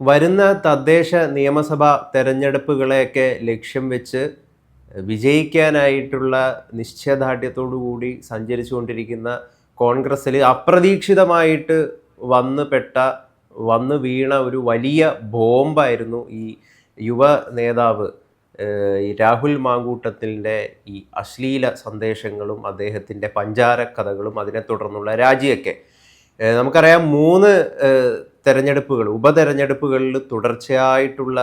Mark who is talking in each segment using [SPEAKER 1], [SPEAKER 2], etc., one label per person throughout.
[SPEAKER 1] വരുന്ന തദ്ദേശ നിയമസഭാ തെരഞ്ഞെടുപ്പുകളെയൊക്കെ ലക്ഷ്യം വെച്ച് വിജയിക്കാനായിട്ടുള്ള നിശ്ചയദാർഢ്യത്തോടു കൂടി സഞ്ചരിച്ചുകൊണ്ടിരിക്കുന്ന കോൺഗ്രസ്സിൽ അപ്രതീക്ഷിതമായിട്ട് വന്നു പെട്ട വന്നു വീണ ഒരു വലിയ ബോംബായിരുന്നു ഈ യുവ നേതാവ് രാഹുൽ മാങ്കൂട്ടത്തിന്റെ ഈ അശ്ലീല സന്ദേശങ്ങളും അദ്ദേഹത്തിന്റെ പഞ്ചാര കഥകളും അതിനെ തുടർന്നുള്ള രാജിയൊക്കെ. നമുക്കറിയാം മൂന്ന് തെരഞ്ഞെടുപ്പുകൾ ഉപതെരഞ്ഞെടുപ്പുകളിൽ തുടർച്ചയായിട്ടുള്ള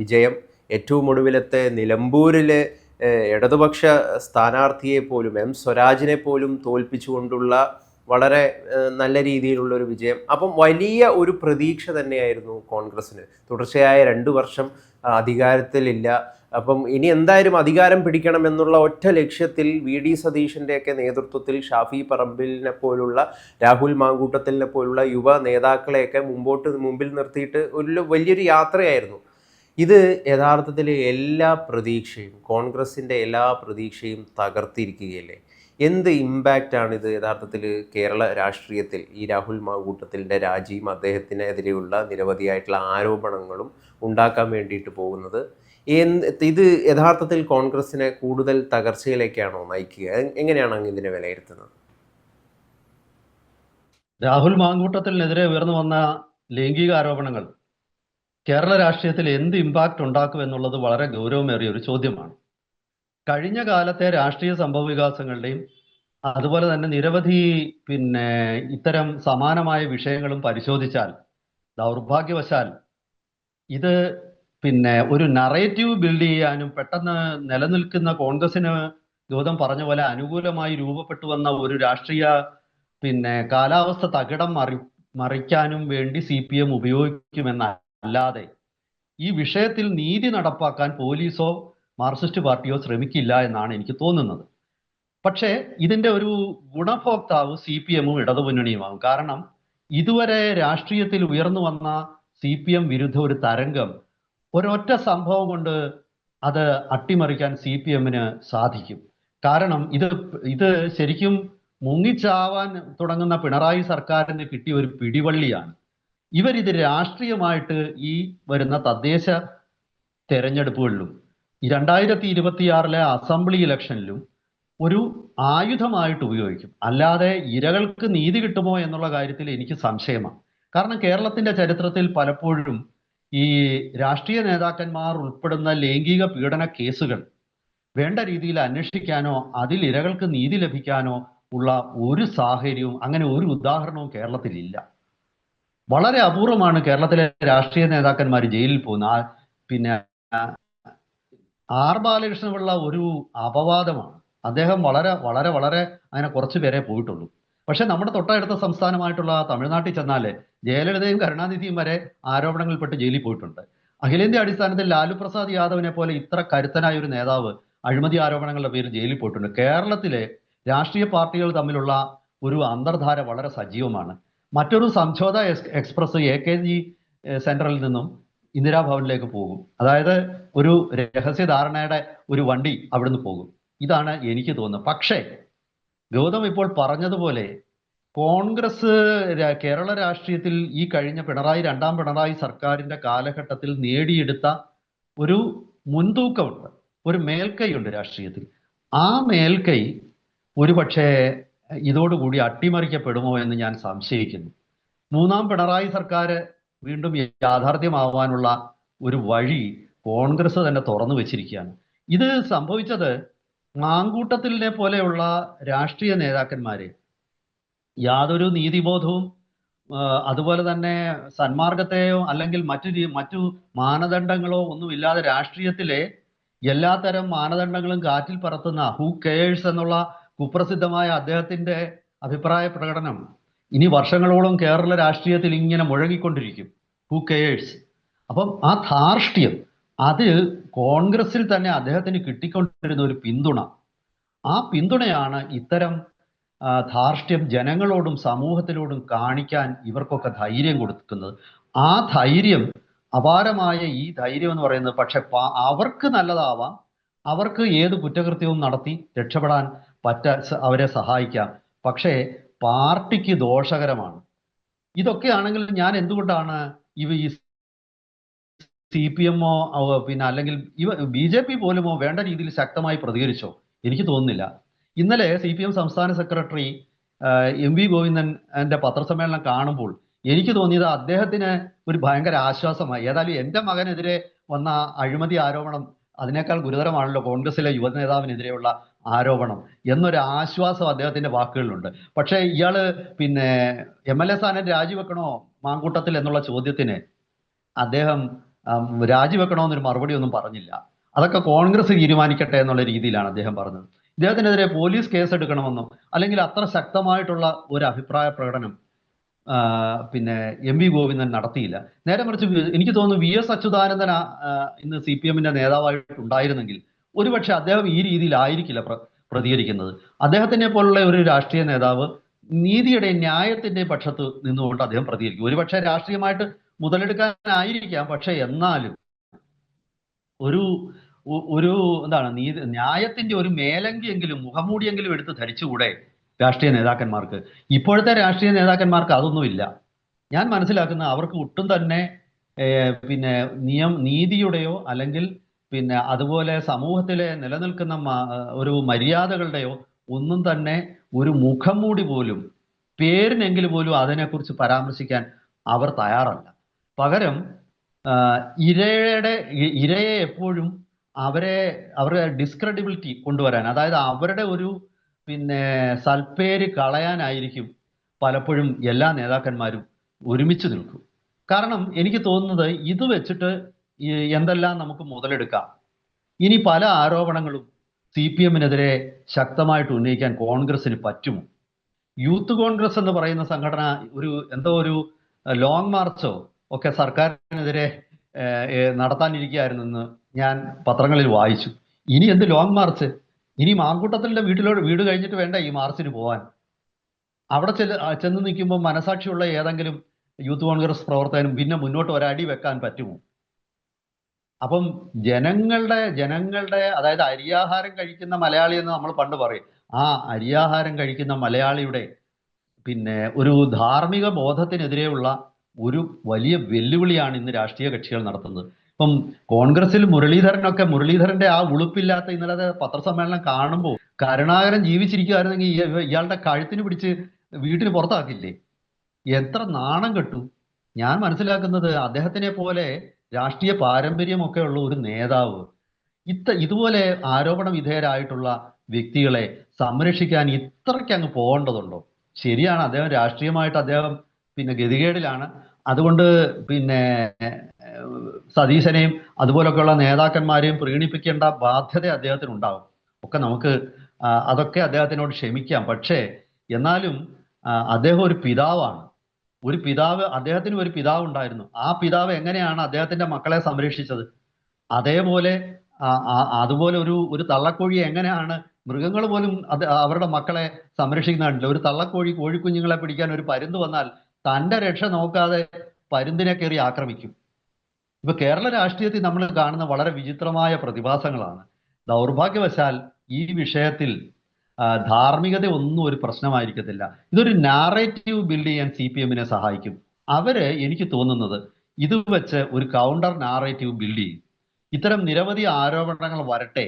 [SPEAKER 1] വിജയം ഏറ്റവും ഒടുവിലത്തെ നിലമ്പൂരിലെ ഇടതുപക്ഷ സ്ഥാനാർത്ഥിയെ പോലും എം സ്വരാജിനെ പോലും തോൽപ്പിച്ചുകൊണ്ടുള്ള വളരെ നല്ല രീതിയിലുള്ള ഒരു വിജയം. അപ്പം വലിയ ഒരു പ്രതീക്ഷ തന്നെയായിരുന്നു കോൺഗ്രസ്സിന്. തുടർച്ചയായ രണ്ട് വർഷം അധികാരത്തിലില്ല. അപ്പം ഇനി എന്തായാലും അധികാരം പിടിക്കണം എന്നുള്ള ഒറ്റ ലക്ഷ്യത്തിൽ വി ഡി സതീഷിന്റെയൊക്കെ നേതൃത്വത്തിൽ ഷാഫി പറമ്പിലിനെ പോലുള്ള രാഹുൽ മാങ്കൂട്ടത്തിലിനെ പോലുള്ള യുവ നേതാക്കളെയൊക്കെ മുമ്പോട്ട് മുമ്പിൽ നിർത്തിയിട്ട് ഒരു വലിയൊരു യാത്രയായിരുന്നു. ഇത് യഥാർത്ഥത്തിൽ എല്ലാ പ്രതീക്ഷയും കോൺഗ്രസിന്റെ എല്ലാ പ്രതീക്ഷയും തകർത്തിരിക്കുകയല്ലേ? എന്ത് ഇമ്പാക്റ്റ് ആണ് ഇത് യഥാർത്ഥത്തിൽ കേരള രാഷ്ട്രീയത്തിൽ ഈ രാഹുൽ മാങ്കൂട്ടത്തിന്റെ രാജിയും അദ്ദേഹത്തിനെതിരെയുള്ള നിരവധിയായിട്ടുള്ള ആരോപണങ്ങളും ഉണ്ടാക്കാൻ വേണ്ടിയിട്ട് പോകുന്നത്. ഇത് യഥാർത്ഥത്തിൽ കോൺഗ്രസിനെ കൂടുതൽ തകർച്ചയിലേക്കാണോ നയിക്കുക? എങ്ങനെയാണ് അങ്ങ് ഇതിനെ വിലയിരുത്തുന്നത്?
[SPEAKER 2] രാഹുൽ മാങ്കൂട്ടത്തിനെതിരെ ഉയർന്നു വന്ന ലൈംഗിക ആരോപണങ്ങൾ കേരള രാഷ്ട്രീയത്തിൽ എന്ത് ഇമ്പാക്റ്റ് ഉണ്ടാക്കും എന്നുള്ളത് വളരെ ഗൗരവമേറിയ ഒരു ചോദ്യമാണ്. കഴിഞ്ഞ കാലത്തെ രാഷ്ട്രീയ സംഭവ വികാസങ്ങളുടെയും അതുപോലെ തന്നെ നിരവധി പിന്നെ ഇത്തരം സമാനമായ വിഷയങ്ങളും പരിശോധിച്ചാൽ ദൗർഭാഗ്യവശാൽ ഇത് പിന്നെ ഒരു നറേറ്റീവ് ബിൽഡ് ചെയ്യാനും പെട്ടെന്ന് നിലനിൽക്കുന്ന കോൺഗ്രസിന് ഗൗതം പറഞ്ഞ പോലെ അനുകൂലമായി രൂപപ്പെട്ടു വന്ന ഒരു രാഷ്ട്രീയ പിന്നെ കാലാവസ്ഥ തകിടം മറി മറിക്കാനും വേണ്ടി സി പി എം ഉപയോഗിക്കുമെന്നല്ലാതെ ഈ വിഷയത്തിൽ നീതി നടപ്പാക്കാൻ പോലീസോ മാർക്സിസ്റ്റ് പാർട്ടിയോ ശ്രമിക്കില്ല എന്നാണ് എനിക്ക് തോന്നുന്നത്. പക്ഷേ ഇതിന്റെ ഒരു ഗുണഭോക്താവ് സി പി എമ്മും ഇടതുമുന്നണിയുമാകും. കാരണം ഇതുവരെ രാഷ്ട്രീയത്തിൽ ഉയർന്നു വന്ന സി പി എം വിരുദ്ധ ഒരു തരംഗം. ഒരൊറ്റ സംഭവം കൊണ്ട് അത് അട്ടിമറിക്കാൻ സി പി എമ്മിന് സാധിക്കും. കാരണം ഇത് ഇത് ശരിക്കും മുങ്ങിച്ചാവാൻ തുടങ്ങുന്ന പിണറായി സർക്കാരിന് കിട്ടിയ ഒരു പിടിവള്ളിയാണ്. ഇവരിത് രാഷ്ട്രീയമായിട്ട് ഈ വരുന്ന തദ്ദേശ തെരഞ്ഞെടുപ്പുകളിലും രണ്ടായിരത്തി ഇരുപത്തിയാറിലെ അസംബ്ലി ഇലക്ഷനിലും ഒരു ആയുധമായിട്ട് ഉപയോഗിക്കും. അല്ലാതെ ഇരകൾക്ക് നീതി കിട്ടുമോ എന്നുള്ള കാര്യത്തിൽ എനിക്ക് സംശയമാണ്. കാരണം കേരളത്തിന്റെ ചരിത്രത്തിൽ പലപ്പോഴും ഈ രാഷ്ട്രീയ നേതാക്കന്മാർ ഉൾപ്പെടുന്ന ലൈംഗിക പീഡന കേസുകൾ വേണ്ട രീതിയിൽ അന്വേഷിക്കാനോ അതിൽ ഇരകൾക്ക് നീതി ലഭിക്കാനോ ഉള്ള ഒരു സാഹചര്യവും അങ്ങനെ ഒരു ഉദാഹരണവും കേരളത്തിലില്ല വളരെ അപൂർവമാണ് കേരളത്തിലെ രാഷ്ട്രീയ നേതാക്കന്മാർ ജയിലിൽ പോകുന്ന പിന്നെ ആർ ബാലകൃഷ്ണനുള്ള ഒരു അപവാദമാണ്. അദ്ദേഹം വളരെ വളരെ വളരെ അങ്ങനെ കുറച്ചു പേരെ പോയിട്ടുള്ളൂ. പക്ഷെ നമ്മുടെ തൊട്ടടുത്ത സംസ്ഥാനമായിട്ടുള്ള തമിഴ്നാട്ടിൽ ചെന്നാൽ ജയലളിതയും കരുണാനിധിയും വരെ ആരോപണങ്ങളിൽപ്പെട്ട് ജയിലിൽ പോയിട്ടുണ്ട്. അഖിലേന്ത്യാ അടിസ്ഥാനത്തിൽ ലാലു പ്രസാദ് യാദവിനെ പോലെ ഇത്ര കരുത്തനായ ഒരു നേതാവ് അഴിമതി ആരോപണങ്ങളുടെ പേരിൽ ജയിലിൽ പോയിട്ടുണ്ട്. കേരളത്തിലെ രാഷ്ട്രീയ പാർട്ടികൾ തമ്മിലുള്ള ഒരു അന്തർധാര വളരെ സജീവമാണ്. മറ്റൊരു സംഝോത എക്സ് എക്സ്പ്രസ് എ കെ ജി സെൻട്രലിൽ നിന്നും ഇന്ദിരാഭവനിലേക്ക് പോകും. അതായത് ഒരു രഹസ്യധാരണയുടെ ഒരു വണ്ടി അവിടുന്ന് പോകും. ഇതാണ് എനിക്ക് തോന്നുന്നത്. പക്ഷേ ഗൗതം ഇപ്പോൾ പറഞ്ഞതുപോലെ കോൺഗ്രസ് കേരള രാഷ്ട്രീയത്തിൽ ഈ കഴിഞ്ഞ പിണറായി രണ്ടാം പിണറായി സർക്കാരിന്റെ കാലഘട്ടത്തിൽ നേടിയെടുത്ത ഒരു മുൻതൂക്കമുണ്ട് ഒരു മേൽക്കൈയുണ്ട് രാഷ്ട്രീയത്തിൽ. ആ മേൽക്കൈ ഒരുപക്ഷെ ഇതോടുകൂടി അട്ടിമറിക്കപ്പെടുമോ എന്ന് ഞാൻ സംശയിക്കുന്നു. മൂന്നാം പിണറായി സർക്കാർ വീണ്ടും യാഥാർത്ഥ്യമാവാനുള്ള ഒരു വഴി കോൺഗ്രസ് തന്നെ തുറന്നു വെച്ചിരിക്കുകയാണ്. ഇത് സംഭവിച്ചത് മാങ്കൂട്ടത്തിലിനെ പോലെയുള്ള രാഷ്ട്രീയ നേതാക്കന്മാര് യാതൊരു നീതിബോധവും അതുപോലെ തന്നെ സന്മാർഗത്തെയോ അല്ലെങ്കിൽ മറ്റു മറ്റു മാനദണ്ഡങ്ങളോ ഒന്നുമില്ലാതെ രാഷ്ട്രീയത്തിലെ എല്ലാത്തരം മാനദണ്ഡങ്ങളും കാറ്റിൽ പറത്തുന്ന ഹൂ കെയേഴ്സ് എന്നുള്ള കുപ്രസിദ്ധമായ അദ്ദേഹത്തിന്റെ അഭിപ്രായ പ്രകടനം ഇനി വർഷങ്ങളോളം കേരള രാഷ്ട്രീയത്തിൽ ഇങ്ങനെ മുഴങ്ങിക്കൊണ്ടിരിക്കും. ഹൂ കെയേഴ്സ് അപ്പം ആ ധാർഷ്ട്യം അത് കോൺഗ്രസിൽ തന്നെ അദ്ദേഹത്തിന് കിട്ടിക്കൊണ്ടിരുന്ന ഒരു പിന്തുണ. ആ പിന്തുണയാണ് ഇത്തരം ധാർഷ്ട്യം ജനങ്ങളോടും സമൂഹത്തിനോടും കാണിക്കാൻ ഇവർക്കൊക്കെ ധൈര്യം കൊടുക്കുന്നത്. ആ ധൈര്യം അപാരമായ ഈ ധൈര്യം എന്ന് പറയുന്നത് പക്ഷെ അവർക്ക് നല്ലതാവാം. അവർക്ക് ഏത് കുറ്റകൃത്യവും നടത്തി രക്ഷപ്പെടാൻ പറ്റ അവരെ സഹായിക്കാം. പക്ഷേ പാർട്ടിക്ക് ദോഷകരമാണ്. ഇതൊക്കെയാണെങ്കിൽ ഞാൻ എന്തുകൊണ്ടാണ് ഇവ ഈ സി പി എമ്മോ പിന്നെ അല്ലെങ്കിൽ ഇവ ബി ജെ പി പോലുമോ വേണ്ട രീതിയിൽ ശക്തമായി പ്രതികരിച്ചോ? എനിക്ക് തോന്നുന്നില്ല. ഇന്നലെ സി പി എം സംസ്ഥാന സെക്രട്ടറി എം വി ഗോവിന്ദൻ എന്റെ പത്രസമ്മേളനം കാണുമ്പോൾ എനിക്ക് തോന്നിയത് അദ്ദേഹത്തിന് ഒരു ഭയങ്കര ആശ്വാസമായി. ഏതായാലും എന്റെ മകനെതിരെ വന്ന അഴിമതി ആരോപണം അതിനേക്കാൾ ഗുരുതരമാണല്ലോ കോൺഗ്രസിലെ യുവനേതാവിനെതിരെയുള്ള ആരോപണം എന്നൊരു ആശ്വാസം അദ്ദേഹത്തിന്റെ വാക്കുകളിലുണ്ട്. പക്ഷേ ഇയാൾ പിന്നെ എം എൽ എ സ്ഥാനം രാജിവെക്കണോ മാങ്കൂട്ടത്തിൽ എന്നുള്ള ചോദ്യത്തിന് അദ്ദേഹം രാജിവെക്കണോ എന്നൊരു മറുപടി ഒന്നും പറഞ്ഞില്ല. അതൊക്കെ കോൺഗ്രസ് തീരുമാനിക്കട്ടെ എന്നുള്ള രീതിയിലാണ് അദ്ദേഹം പറഞ്ഞത്. ഇദ്ദേഹത്തിനെതിരെ പോലീസ് കേസ് എടുക്കണമെന്നും അല്ലെങ്കിൽ അത്ര ശക്തമായിട്ടുള്ള ഒരു അഭിപ്രായ പ്രകടനം പിന്നെ എം വി ഗോവിന്ദൻ നടത്തിയില്ല. നേരെ മറിച്ച് എനിക്ക് തോന്നുന്നു വി എസ് അച്യുതാനന്ദൻ ഇന്ന് സി പി എമ്മിന്റെ നേതാവായിട്ടുണ്ടായിരുന്നെങ്കിൽ ഒരുപക്ഷെ അദ്ദേഹം ഈ രീതിയിലായിരിക്കില്ല പ്ര പ്രതികരിക്കുന്നത്. അദ്ദേഹത്തിനെ പോലുള്ള ഒരു രാഷ്ട്രീയ നേതാവ് നീതിയുടെ ന്യായത്തിന്റെ പക്ഷത്ത് നിന്നുകൊണ്ട് അദ്ദേഹം പ്രതികരിക്കും. ഒരുപക്ഷെ രാഷ്ട്രീയമായിട്ട് മുതലെടുക്കാനായിരിക്കാം. പക്ഷെ എന്നാലും ഒരു ഒരു എന്താണ് നീതി ന്യായത്തിന്റെ ഒരു മേലങ്കിയെങ്കിലും മുഖമൂടിയെങ്കിലും എടുത്ത് ധരിച്ചുകൂടെ രാഷ്ട്രീയ നേതാക്കന്മാർക്ക്? ഇപ്പോഴത്തെ രാഷ്ട്രീയ നേതാക്കന്മാർക്ക് അതൊന്നുമില്ല. ഞാൻ മനസ്സിലാക്കുന്ന അവർക്ക് ഒട്ടും തന്നെ പിന്നെ നിയം നീതിയുടെയോ അല്ലെങ്കിൽ പിന്നെ അതുപോലെ സമൂഹത്തിലെ നിലനിൽക്കുന്ന ഒരു മര്യാദകളുടെയോ ഒന്നും തന്നെ ഒരു മുഖം മൂടി പോലും പേരിനെങ്കിലും പോലും അതിനെക്കുറിച്ച് പരാമർശിക്കാൻ അവർ തയ്യാറല്ല. പകരം ഇരയുടെ ഇരയെ എപ്പോഴും അവരെ അവരുടെ ഡിസ്ക്രെഡിബിലിറ്റി കൊണ്ടുവരാൻ അതായത് അവരുടെ ഒരു പിന്നെ സൽപ്പേര് കളയാനായിരിക്കും പലപ്പോഴും എല്ലാ നേതാക്കന്മാരും ഒരുമിച്ച് നിൽക്കും. കാരണം എനിക്ക് തോന്നുന്നത് ഇത് വെച്ചിട്ട് എന്തെല്ലാം നമുക്ക് മുതലെടുക്കാം. ഇനി പല ആരോപണങ്ങളും സി പി എമ്മിനെതിരെ ശക്തമായിട്ട് ഉന്നയിക്കാൻ കോൺഗ്രസിന് പറ്റുമോ? യൂത്ത് കോൺഗ്രസ് എന്ന് പറയുന്ന സംഘടന ഒരു എന്തോ ഒരു ലോങ് മാർച്ചോ ഒക്കെ സർക്കാരിനെതിരെ നടത്താനിരിക്കുകയായിരുന്നെന്ന് ഞാൻ പത്രങ്ങളിൽ വായിച്ചു. ഇനി എന്ത് ലോങ് മാർച്ച്? ഇനി മാങ്കൂട്ടത്തിന്റെ വീട്ടിലോട് വീട് കഴിഞ്ഞിട്ട് വേണ്ട ഈ മാർച്ചിന് പോവാൻ. അവിടെ ആ, ചെന്ന് നിൽക്കുമ്പോൾ മനസാക്ഷിയുള്ള ഏതെങ്കിലും യൂത്ത് കോൺഗ്രസ് പ്രവർത്തകനും പിന്നെ മുന്നോട്ട് ഒരടി വെക്കാൻ പറ്റുമോ? അപ്പം ജനങ്ങളുടെ ജനങ്ങളുടെ അതായത് അരിയാഹാരം കഴിക്കുന്ന മലയാളി എന്ന് നമ്മൾ പണ്ട് പറയും. ആ അരിയാഹാരം കഴിക്കുന്ന മലയാളിയുടെ പിന്നെ ഒരു ധാർമ്മിക ബോധത്തിനെതിരെയുള്ള ഒരു വലിയ വെല്ലുവിളിയാണ് ഇന്ന് രാഷ്ട്രീയ കക്ഷികൾ നടത്തുന്നത്. ഇപ്പം കോൺഗ്രസിൽ മുരളീധരനൊക്കെ മുരളീധരന്റെ ആ ഉളുപ്പില്ലാത്ത ഇന്നലത്തെ പത്രസമ്മേളനം കാണുമ്പോൾ കരുണാകരൻ ജീവിച്ചിരിക്കുകയായിരുന്നെങ്കിൽ ഇയാളുടെ കഴുത്തിന് പിടിച്ച് വീട്ടിന് പുറത്താക്കില്ലേ? എത്ര നാണം കെട്ടു. ഞാൻ മനസ്സിലാക്കുന്നത് അദ്ദേഹത്തിനെ പോലെ രാഷ്ട്രീയ പാരമ്പര്യമൊക്കെ ഉള്ള ഒരു നേതാവ് ഇത്ത ഇതുപോലെ ആരോപണ വിധേയരായിട്ടുള്ള വ്യക്തികളെ സംരക്ഷിക്കാൻ ഇത്രയ്ക്ക് അങ്ങ് പോകേണ്ടതുണ്ടോ? ശരിയാണ് അദ്ദേഹം രാഷ്ട്രീയമായിട്ട് അദ്ദേഹം പിന്നെ ഗതികേടിലാണ്. അതുകൊണ്ട് പിന്നെ സതീശനെയും അതുപോലൊക്കെയുള്ള നേതാക്കന്മാരെയും പ്രീണിപ്പിക്കേണ്ട ബാധ്യത അദ്ദേഹത്തിന് ഉണ്ടാവും ഒക്കെ നമുക്ക് അതൊക്കെ അദ്ദേഹത്തിനോട് ക്ഷമിക്കാം. പക്ഷേ എന്നാലും അദ്ദേഹം ഒരു പിതാവാണ്. ഒരു പിതാവ് അദ്ദേഹത്തിന് ഒരു പിതാവ് ഉണ്ടായിരുന്നു ആ പിതാവ് എങ്ങനെയാണ് അദ്ദേഹത്തിന്റെ മക്കളെ സംരക്ഷിച്ചത്? അതേപോലെ അതുപോലെ ഒരു ഒരു തള്ളക്കോഴി എങ്ങനെയാണ് മൃഗങ്ങൾ പോലും അത് അവരുടെ മക്കളെ സംരക്ഷിക്കുന്നുണ്ടല്ലോ? ഒരു തള്ളക്കോഴി കോഴിക്കുഞ്ഞുങ്ങളെ പിടിക്കാൻ ഒരു പരുന്ത് വന്നാൽ തന്റെ രക്ഷ നോക്കാതെ പരുന്തിനെ കയറി ആക്രമിക്കും. ഇപ്പൊ കേരള രാഷ്ട്രീയത്തിൽ നമ്മൾ കാണുന്ന വളരെ വിചിത്രമായ പ്രതിഭാസങ്ങളാണ്. ദൗർഭാഗ്യവശാൽ ഈ വിഷയത്തിൽ ധാർമ്മികത ഒന്നും ഒരു പ്രശ്നമായിരിക്കത്തില്ല. ഇതൊരു നാറേറ്റീവ് ബിൽഡ് ചെയ്യാൻ സി പി എമ്മിനെ സഹായിക്കും. അവർ എനിക്ക് തോന്നുന്നത് ഇത് വെച്ച് ഒരു കൗണ്ടർ നാറേറ്റീവ് ബിൽഡ് ചെയ്യും. ഇത്തരം നിരവധി ആരോപണങ്ങൾ വരട്ടെ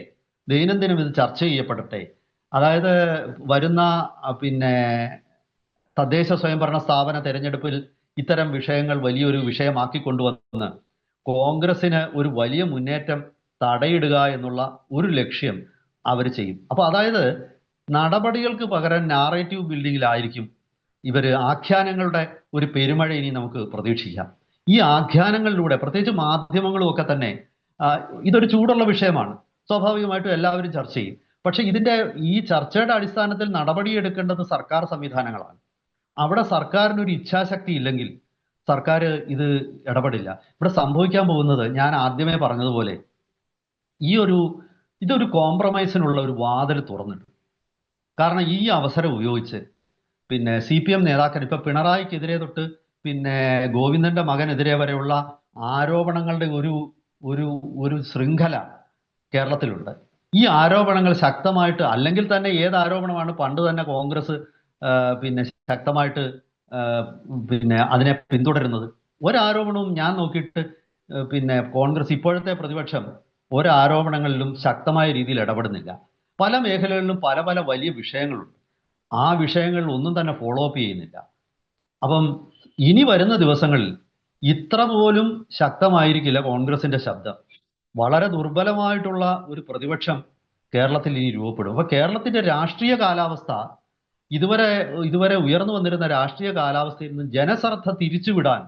[SPEAKER 2] ദൈനംദിനം ഇത് ചർച്ച ചെയ്യപ്പെടട്ടെ. അതായത് വരുന്ന പിന്നെ തദ്ദേശ സ്വയംഭരണ സ്ഥാപന തെരഞ്ഞെടുപ്പിൽ ഇത്തരം വിഷയങ്ങൾ വലിയൊരു വിഷയമാക്കി കൊണ്ടുവന്ന് കോൺഗ്രസിന് ഒരു വലിയ മുന്നേറ്റം തടയിടുക എന്നുള്ള ഒരു ലക്ഷ്യം അവർ ചെയ്യും. അപ്പൊ അതായത് നടപടികൾക്ക് പകരം നാറേറ്റീവ് ബിൽഡിങ്ങിലായിരിക്കും ഇവർ ആഖ്യാനങ്ങളുടെ ഒരു പെരുമഴ ഇനി നമുക്ക് പ്രതീക്ഷിക്കാം. ഈ ആഖ്യാനങ്ങളിലൂടെ പ്രത്യേകിച്ച് മാധ്യമങ്ങളും ഒക്കെ തന്നെ ഇതൊരു ചൂടുള്ള വിഷയമാണ്. സ്വാഭാവികമായിട്ടും എല്ലാവരും ചർച്ച ചെയ്യും. പക്ഷെ ഇതിന്റെ ഈ ചർച്ചയുടെ അടിസ്ഥാനത്തിൽ നടപടിയെടുക്കേണ്ടത് സർക്കാർ സംവിധാനങ്ങളാണ്. അവിടെ സർക്കാരിന് ഒരു ഇച്ഛാശക്തി ഇല്ലെങ്കിൽ സർക്കാർ ഇത് ഇടപെടില്ല. ഇവിടെ സംഭവിക്കാൻ പോകുന്നത് ഞാൻ ആദ്യമേ പറഞ്ഞതുപോലെ ഈ ഒരു ഇതൊരു കോംപ്രമൈസിനുള്ള ഒരു വാതിൽ തുറന്നിട്ടു. കാരണം ഈ അവസരം ഉപയോഗിച്ച് പിന്നെ സി പി എം നേതാക്കൾ ഇപ്പൊ പിണറായിക്കെതിരെ തൊട്ട് പിന്നെ ഗോവിന്ദന്റെ മകനെതിരെ വരെയുള്ള ആരോപണങ്ങളുടെ ഒരു ഒരു ഒരു ശൃംഖല കേരളത്തിലുണ്ട്. ഈ ആരോപണങ്ങൾ ശക്തമായിട്ട് അല്ലെങ്കിൽ തന്നെ ഏത് ആരോപണമാണ് പണ്ട് തന്നെ കോൺഗ്രസ് പിന്നെ ശക്തമായിട്ട് പിന്നെ അതിനെ പിന്തുടരുന്നത്. ഒരാരോപണവും ഞാൻ നോക്കിയിട്ട് പിന്നെ കോൺഗ്രസ് ഇപ്പോഴത്തെ പ്രതിപക്ഷം ഒരാരോപണങ്ങളിലും ശക്തമായ രീതിയിൽ ഇടപെടുന്നില്ല. പല മേഖലകളിലും പല പല വലിയ വിഷയങ്ങളുണ്ട്. ആ വിഷയങ്ങളിൽ ഒന്നും തന്നെ ഫോളോ അപ്പ് ചെയ്യുന്നില്ല. അപ്പം ഇനി വരുന്ന ദിവസങ്ങളിൽ ഇത്ര പോലും ശക്തമായിരിക്കില്ല കോൺഗ്രസിന്റെ ശബ്ദം. വളരെ ദുർബലമായിട്ടുള്ള ഒരു പ്രതിപക്ഷം കേരളത്തിൽ ഇനി രൂപപ്പെടും. അപ്പൊ കേരളത്തിന്റെ രാഷ്ട്രീയ കാലാവസ്ഥ ഇതുവരെ ഇതുവരെ ഉയർന്നു വന്നിരുന്ന രാഷ്ട്രീയ കാലാവസ്ഥയിൽ നിന്ന് ജനശ്രദ്ധ തിരിച്ചുവിടാൻ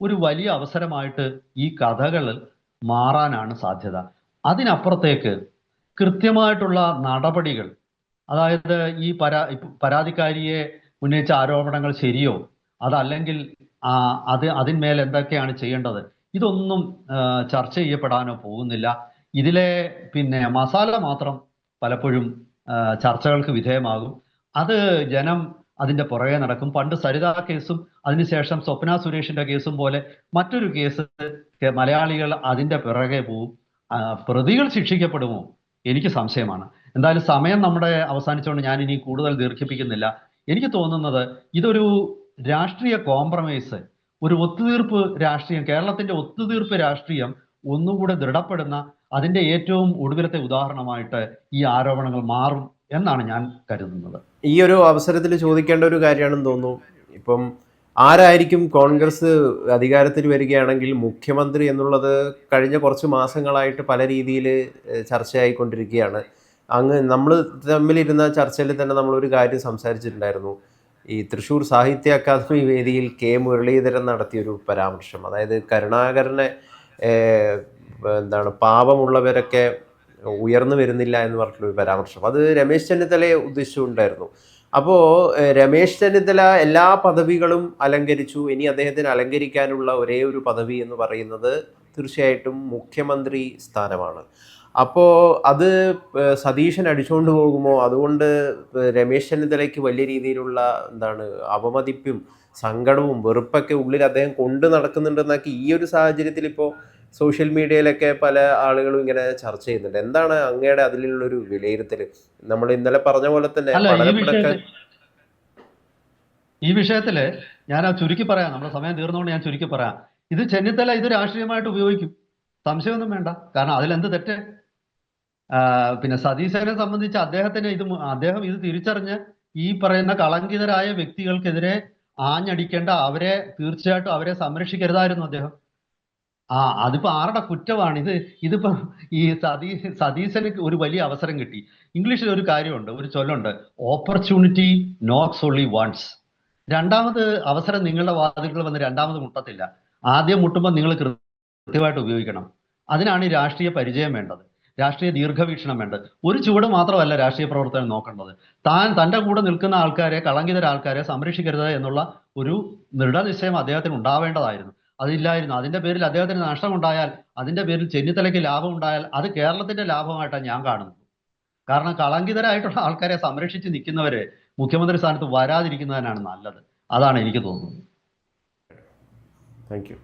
[SPEAKER 2] ഒരു വലിയ അവസരമായിട്ട് ഈ കഥകൾ മാറാനാണ് സാധ്യത. അതിനപ്പുറത്തേക്ക് കൃത്യമായിട്ടുള്ള നടപടികൾ അതായത് ഈ പരാ പരാതിക്കാരിയെ ഉന്നയിച്ച ആരോപണങ്ങൾ ശരിയോ അതല്ലെങ്കിൽ അത് അതിന്മേൽ എന്തൊക്കെയാണ് ചെയ്യേണ്ടത് ഇതൊന്നും ചർച്ച ചെയ്യപ്പെടാനോ പോകുന്നില്ല. ഇതിലെ പിന്നെ മസാല മാത്രം പലപ്പോഴും ചർച്ചകൾക്ക് വിധേയമാകും. അത് ജനം അതിന്റെ പുറകെ നടക്കും. പണ്ട് സരിത കേസും അതിനുശേഷം സ്വപ്ന സുരേഷിന്റെ കേസും പോലെ മറ്റൊരു കേസ് മലയാളികൾ അതിന്റെ പിറകെ പോവും. പ്രതികൾ ശിക്ഷിക്കപ്പെടുമോ? എനിക്ക് സംശയമാണ്. എന്തായാലും സമയം നമ്മുടെ അവസാനിച്ചുകൊണ്ട് ഞാൻ ഇനി കൂടുതൽ ദീർഘിപ്പിക്കുന്നില്ല. എനിക്ക് തോന്നുന്നത് ഇതൊരു രാഷ്ട്രീയ കോംപ്രമൈസ് ഒരു ഒത്തുതീർപ്പ് രാഷ്ട്രീയം കേരളത്തിന്റെ ഒത്തുതീർപ്പ് രാഷ്ട്രീയം ഒന്നുകൂടെ ദൃഢപ്പെടുന്ന അതിന്റെ ഏറ്റവും ഒടുവിലത്തെ ഉദാഹരണമായിട്ട് ഈ ആരോപണങ്ങൾ മാറും എന്നാണ് ഞാൻ കരുതുന്നത്.
[SPEAKER 1] ഈ ഒരു അവസരത്തിൽ ചോദിക്കേണ്ട ഒരു കാര്യമാണെന്ന് തോന്നുന്നു. ഇപ്പം ആരായിരിക്കും കോൺഗ്രസ് അധികാരത്തിൽ വരികയാണെങ്കിൽ മുഖ്യമന്ത്രി എന്നുള്ളത് കഴിഞ്ഞ കുറച്ച് മാസങ്ങളായിട്ട് പല രീതിയിൽ ചർച്ചയായിക്കൊണ്ടിരിക്കുകയാണ്. അങ്ങ് നമ്മൾ തമ്മിലിരുന്ന ചർച്ചയിൽ തന്നെ നമ്മളൊരു കാര്യം സംസാരിച്ചിട്ടുണ്ടായിരുന്നു. ഈ തൃശ്ശൂർ സാഹിത്യ അക്കാദമി വേദിയിൽ കെ മുരളീധരൻ നടത്തിയൊരു പരാമർശം. അതായത് കരുണാകരനെ എന്താണ് പാപമുള്ളവരൊക്കെ ഉയർന്നു വരുന്നില്ല എന്ന് പറഞ്ഞിട്ടുള്ള പരാമർശം. അത് രമേശ് ചെന്നിത്തലയെ ഉദ്ദേശിച്ചുകൊണ്ടായിരുന്നു. അപ്പോൾ രമേശ് ചെന്നിത്തല എല്ലാ പദവികളും അലങ്കരിച്ചു. ഇനി അദ്ദേഹത്തിന് അലങ്കരിക്കാനുള്ള ഒരേ ഒരു പദവി എന്ന് പറയുന്നത് തീർച്ചയായിട്ടും മുഖ്യമന്ത്രി സ്ഥാനമാണ്. അപ്പോൾ അത് സതീശൻ അടിച്ചുകൊണ്ട് പോകുമോ? അതുകൊണ്ട് രമേശ് ചെന്നിത്തലയ്ക്ക് വലിയ രീതിയിലുള്ള എന്താണ് അവമതിപ്പും സങ്കടവും വെറുപ്പൊക്കെ ഉള്ളിൽ അദ്ദേഹം കൊണ്ട് നടക്കുന്നുണ്ടെന്നൊക്കെ ഈ ഒരു സാഹചര്യത്തിൽ ഇപ്പോൾ സോഷ്യൽ മീഡിയയിലൊക്കെ പല ആളുകളും ഇങ്ങനെ ചർച്ച ചെയ്യുന്നുണ്ട്. എന്താണ് അങ്ങയുടെ അതിലുള്ളൊരു വിലയിരുത്തൽ നമ്മൾ ഇന്നലെ പറഞ്ഞ പോലെ തന്നെ
[SPEAKER 2] ഈ
[SPEAKER 1] പഠനത്തിലൊക്കെ
[SPEAKER 2] വിഷയത്തിൽ ഈ വിഷയത്തിൽ ഞാൻ ആ ചുരുക്കി പറയാം. നമ്മുടെ സമയം തീർന്നുകൊണ്ട് ഞാൻ ചുരുക്കി പറയാം. ഇത് ചെന്നിത്തല ഇത് രാഷ്ട്രീയമായിട്ട് ഉപയോഗിക്കും. സംശയമൊന്നും വേണ്ട. കാരണം അതിലെന്ത് തെറ്റ്? പിന്നെ സതീശനെ സംബന്ധിച്ച് അദ്ദേഹത്തിന് ഇത് അദ്ദേഹം ഇത് തിരിച്ചറിഞ്ഞ് ഈ പറയുന്ന കളങ്കിതരായ വ്യക്തികൾക്കെതിരെ ആഞ്ഞടിക്കേണ്ട അവരെ തീർച്ചയായിട്ടും അവരെ സംരക്ഷിക്കരുതായിരുന്നു അദ്ദേഹം. ആ അതിപ്പോ ആരുടെ കുറ്റമാണ്? ഇത് ഇതിപ്പോ ഈ സതീ സതീശന് ഒരു വലിയ അവസരം കിട്ടി. ഇംഗ്ലീഷിൽ ഒരു കാര്യമുണ്ട് ഒരു ചൊല്ലുണ്ട്. ഓപ്പർച്യൂണിറ്റി നോക്സ് ഓൺലി വൺസ് രണ്ടാമത് അവസരം നിങ്ങളുടെ വാതിലുകൾ വന്ന് രണ്ടാമത് മുട്ടത്തില്ല. ആദ്യം മുട്ടുമ്പോൾ നിങ്ങൾ കൃത്യമായിട്ട് ഉപയോഗിക്കണം. അതിനാണ് ഈ രാഷ്ട്രീയ പരിചയം വേണ്ടത്. രാഷ്ട്രീയ ദീർഘവീക്ഷണം വേണ്ടത്. ഒരു ചുവട് മാത്രമല്ല രാഷ്ട്രീയ പ്രവർത്തനം നോക്കേണ്ടത്. താൻ തന്റെ കൂടെ നിൽക്കുന്ന ആൾക്കാരെ കളങ്കിതരാൾക്കാരെ സംരക്ഷിക്കരുത് എന്നുള്ള ഒരു ദൃഢനിശ്ചയം അദ്ദേഹത്തിന് ഉണ്ടാവേണ്ടതായിരുന്നു. അതില്ലായിരുന്നു. അതിന്റെ പേരിൽ അദ്ദേഹത്തിന് നഷ്ടമുണ്ടായാൽ അതിന്റെ പേരിൽ ചെന്നിത്തലയ്ക്ക് ലാഭം ഉണ്ടായാൽ അത് കേരളത്തിന്റെ ലാഭമായിട്ടാണ് ഞാൻ കാണുന്നത്. കാരണം കളങ്കിതരായിട്ടുള്ള ആൾക്കാരെ സംരക്ഷിച്ച് നിൽക്കുന്നവര് മുഖ്യമന്ത്രി സ്ഥാനത്ത് വരാതിരിക്കുന്നതിനാണ് നല്ലത്. അതാണ് എനിക്ക് തോന്നുന്നത്.
[SPEAKER 1] Thank you